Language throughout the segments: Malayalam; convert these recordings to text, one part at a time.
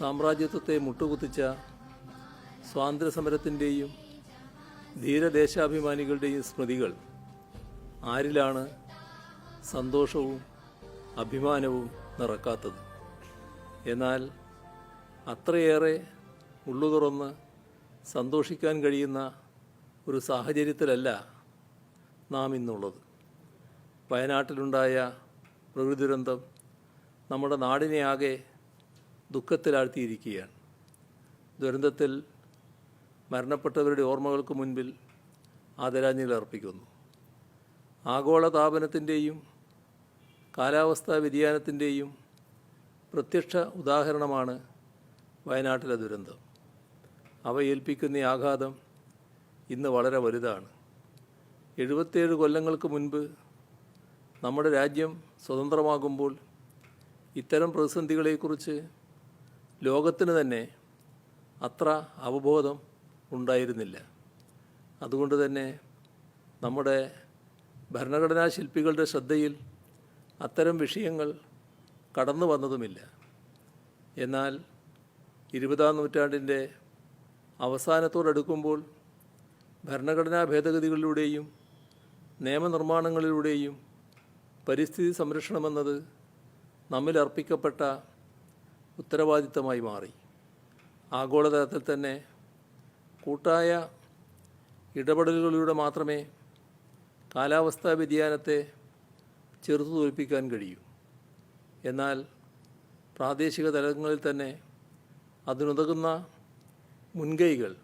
സാമ്രാജ്യത്വത്തെ മുട്ടുകുത്തിച്ച സ്വാതന്ത്ര്യസമരത്തിന്റെയും ധീരദേശാഭിമാനികളുടെയും സ്മൃതികൾ ആരിലാണ് സന്തോഷവും അഭിമാനവും നിറക്കാത്തത്? എന്നാൽ അത്രയേറെ ഉള്ളു തുറന്ന് സന്തോഷിക്കാൻ കഴിയുന്ന ഒരു സാഹചര്യത്തിലല്ല നാം ഇന്നുള്ളത്. വയനാട്ടിലുണ്ടായ പ്രകൃതി ദുരന്തം നമ്മുടെ നാടിനെ ആകെ ദുഃഖത്തിലാഴ്ത്തിയിരിക്കുകയാണ്. ദുരന്തത്തിൽ മരണപ്പെട്ടവരുടെ ഓർമ്മകൾക്ക് മുൻപിൽ ആദരാഞ്ജലി അർപ്പിക്കുന്നു. ആഗോള താപനത്തിന്റെയും കാലാവസ്ഥാ വ്യതിയാനത്തിന്റെയും പ്രത്യക്ഷ ഉദാഹരണമാണ് വയനാട്ടിലെ ദുരന്തം. അവ ഏൽപ്പിക്കുന്ന ആഘാതം ഇന്ന് വളരെ വലുതാണ്. എഴുപത്തേഴ് കൊല്ലങ്ങൾക്ക് മുൻപ് നമ്മുടെ രാജ്യം സ്വതന്ത്രമാകുമ്പോൾ ഇത്തരം പ്രതിസന്ധികളെക്കുറിച്ച് ലോകത്തിന് തന്നെ അത്ര അവബോധം ഉണ്ടായിരുന്നില്ല. അതുകൊണ്ട് തന്നെ നമ്മുടെ ഭരണഘടനാ ശില്പികളുടെ ശ്രദ്ധയിൽ അത്തരം വിഷയങ്ങൾ കടന്നു വന്നതുമില്ല. എന്നാൽ ഇരുപതാം നൂറ്റാണ്ടിന്റെ അവസാനത്തോടടുക്കുമ്പോൾ ഭരണഘടനാ ഭേദഗതികളിലൂടെയും നിയമനിർമ്മാണങ്ങളിലൂടെയും പരിസ്ഥിതി സംരക്ഷണമെന്നത് നമ്മിൽ അർപ്പിക്കപ്പെട്ട ഉത്തരവാദിത്തമായി മാറി. ആഗോളതലത്തിൽ തന്നെ കൂട്ടായ ഇടപെടലുകളിലൂടെ മാത്രമേ കാലാവസ്ഥാ വ്യതിയാനത്തെ ചെറുത്തു തോൽപ്പിക്കാൻ കഴിയൂ. എന്നാൽ പ്രാദേശിക തലങ്ങളിൽ തന്നെ അതിനുതകുന്ന മുൻകൈകൾ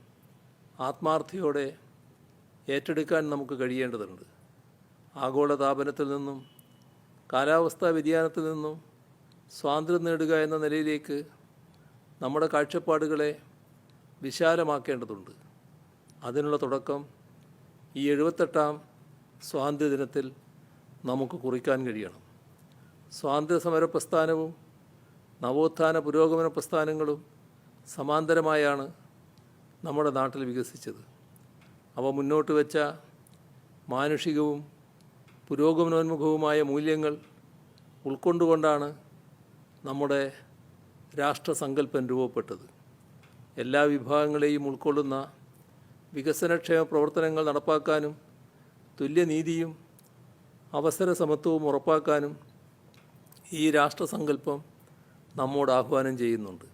ആത്മാർത്ഥയോടെ ഏറ്റെടുക്കാൻ നമുക്ക് കഴിയേണ്ടതുണ്ട്. ആഗോള താപനത്തിൽ നിന്നും കാലാവസ്ഥാ വ്യതിയാനത്തിൽ നിന്നും സ്വാതന്ത്ര്യം നേടുക എന്ന നിലയിലേക്ക് നമ്മുടെ കാഴ്ചപ്പാടുകളെ വിശാലമാക്കേണ്ടതുണ്ട്. അതിനുള്ള തുടക്കം ഈ എഴുപത്തെട്ടാം സ്വാതന്ത്ര്യ ദിനത്തിൽ നമുക്ക് കുറിക്കാൻ കഴിയണം. സ്വാതന്ത്ര്യ സമര പ്രസ്ഥാനവും നവോത്ഥാന പുരോഗമന പ്രസ്ഥാനങ്ങളും സമാന്തരമായാണ് നമ്മുടെ നാട്ടിൽ വികസിച്ചത്. അവ മുന്നോട്ട് വെച്ച മാനുഷികവും പുരോഗമനോന്മുഖവുമായ മൂല്യങ്ങൾ ഉൾക്കൊണ്ടുകൊണ്ടാണ് നമ്മുടെ രാഷ്ട്രസങ്കല്പം രൂപപ്പെട്ടത്. എല്ലാ വിഭാഗങ്ങളെയും ഉൾക്കൊള്ളുന്ന വികസനക്ഷേമ പ്രവർത്തനങ്ങൾ നടപ്പാക്കാനും തുല്യനീതിയും അവസര സമത്വവും ഉറപ്പാക്കാനും ഈ രാഷ്ട്രസങ്കല്പം നമ്മോട് ആഹ്വാനം ചെയ്യുന്നുണ്ട്.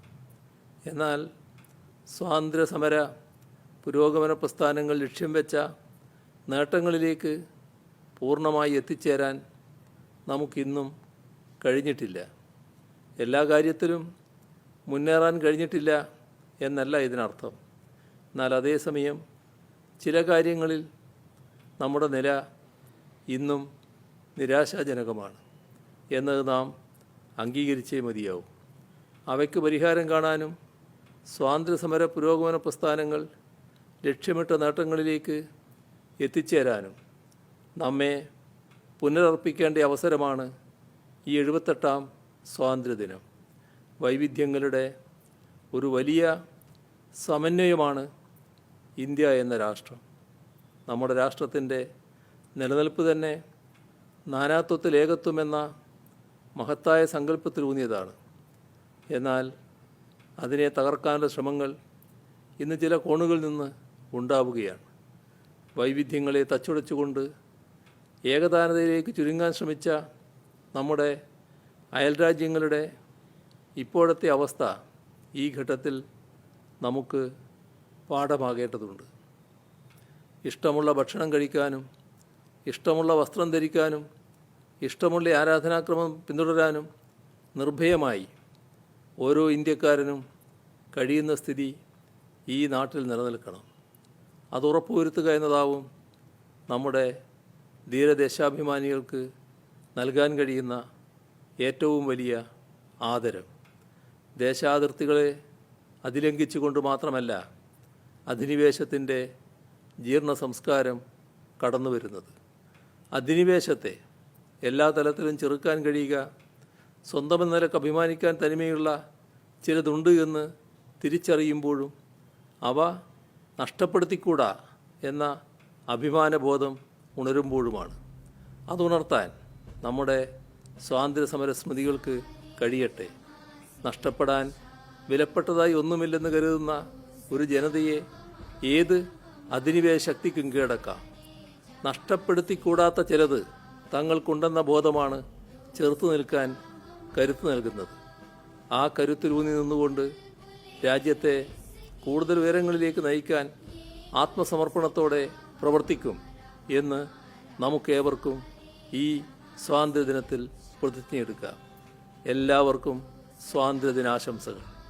എന്നാൽ സ്വാതന്ത്ര്യ സമര പുരോഗമന പ്രസ്ഥാനങ്ങൾ ലക്ഷ്യം വെച്ച നേട്ടങ്ങളിലേക്ക് പൂർണമായി എത്തിച്ചേരാൻ നമുക്കിന്നും കഴിഞ്ഞിട്ടില്ല. എല്ലാ കാര്യത്തിലും മുന്നേറാൻ കഴിഞ്ഞിട്ടില്ല എന്നല്ല ഇതിനർത്ഥം. എന്നാൽ അതേസമയം ചില കാര്യങ്ങളിൽ നമ്മുടെ നില ഇന്നും നിരാശാജനകമാണ് എന്നത് നാം അംഗീകരിച്ചേ മതിയാവും. അവയ്ക്ക് പരിഹാരം കാണാനും സ്വാതന്ത്ര്യസമര പുരോഗമന പ്രസ്ഥാനങ്ങൾ ലക്ഷ്യമിട്ട നേട്ടങ്ങളിലേക്ക് എത്തിച്ചേരാനും നമ്മെ പുനരർപ്പിക്കേണ്ട അവസരമാണ് ഈ എഴുപത്തെട്ടാം സ്വാതന്ത്ര്യദിനം. വൈവിധ്യങ്ങളുടെ ഒരു വലിയ സമന്വയമാണ് ഇന്ത്യ എന്ന രാഷ്ട്രം. നമ്മുടെ രാഷ്ട്രത്തിന്റെ നിലനിൽപ്പ് തന്നെ നാനാത്വത്തിൽ ഏകത്വം എന്ന മഹത്തായ സങ്കല്പത്തിലൂന്നിയതാണ് എന്നാൽ അതിനെ തകർക്കാനുള്ള ശ്രമങ്ങൾ ഇന്ന് ചില കോണുകളിൽ നിന്ന് ഉണ്ടാവുകയാണ്. വൈവിധ്യങ്ങളെ തച്ചുടച്ചുകൊണ്ട് ഏകദാനതയിലേക്ക് ചുരുങ്ങാൻ ശ്രമിച്ച നമ്മുടെ അയൽരാജ്യങ്ങളുടെ ഇപ്പോഴത്തെ അവസ്ഥ ഈ ഘട്ടത്തിൽ നമുക്ക് പാഠമാകേണ്ടതുണ്ട്. ഇഷ്ടമുള്ള ഭക്ഷണം കഴിക്കാനും ഇഷ്ടമുള്ള വസ്ത്രം ധരിക്കാനും ഇഷ്ടമുള്ള ആരാധനാക്രമം പിന്തുടരാനും നിർഭയമായി ഓരോ ഇന്ത്യക്കാരനും കഴിയുന്ന സ്ഥിതി ഈ നാട്ടിൽ നിലനിൽക്കണം. അത് ഉറപ്പുവരുത്തുക എന്നതാവും നമ്മുടെ ധീരദേശാഭിമാനികൾക്ക് നൽകാൻ കഴിയുന്ന ഏറ്റവും വലിയ ആദരം. ദേശാതിർത്തികളെ അതിലംഘിച്ചുകൊണ്ട് മാത്രമല്ല അധിനിവേശത്തിന്റെ ജീർണ സംസ്കാരം കടന്നു വരുന്നത് അധിനിവേശത്തെ എല്ലാ തലത്തിലും ചെറുക്കാൻ കഴിയുക സ്വന്തം നിലയ്ക്ക് അഭിമാനിക്കാൻ തനിമയുള്ള ചിലതുണ്ട് എന്ന് തിരിച്ചറിയുമ്പോഴും അവ നഷ്ടപ്പെടുത്തിക്കൂടാ എന്ന അഭിമാനബോധം ഉണരുമ്പോഴുമാണ്. അതുണർത്താൻ നമ്മുടെ സ്വാതന്ത്ര്യ സമര സ്മൃതികൾക്ക് കഴിയട്ടെ. നഷ്ടപ്പെടാൻ വിലപ്പെട്ടതായി ഒന്നുമില്ലെന്ന് കരുതുന്ന ഒരു ജനതയെ ഏത് അധിനിവേശ ശക്തിക്കും കീഴടക്കാം. നഷ്ടപ്പെടുത്തിക്കൂടാത്ത ചിലത് തങ്ങൾക്കുണ്ടെന്ന ബോധമാണ് ചെറുത്തു നിൽക്കാൻ കരുത്ത് നൽകുന്നത്. ആ കരുത്തിലൂന്നി നിന്നുകൊണ്ട് രാജ്യത്തെ കൂടുതൽ ഉയരങ്ങളിലേക്ക് നയിക്കാൻ ആത്മസമർപ്പണത്തോടെ പ്രവർത്തിക്കും എന്ന് നമുക്കേവർക്കും ഈ സ്വാതന്ത്ര്യദിനത്തിൽ പ്രതിജ്ഞയെടുക്കാം എല്ലാവർക്കും സ്വാതന്ത്ര്യദിനാശംസകൾ.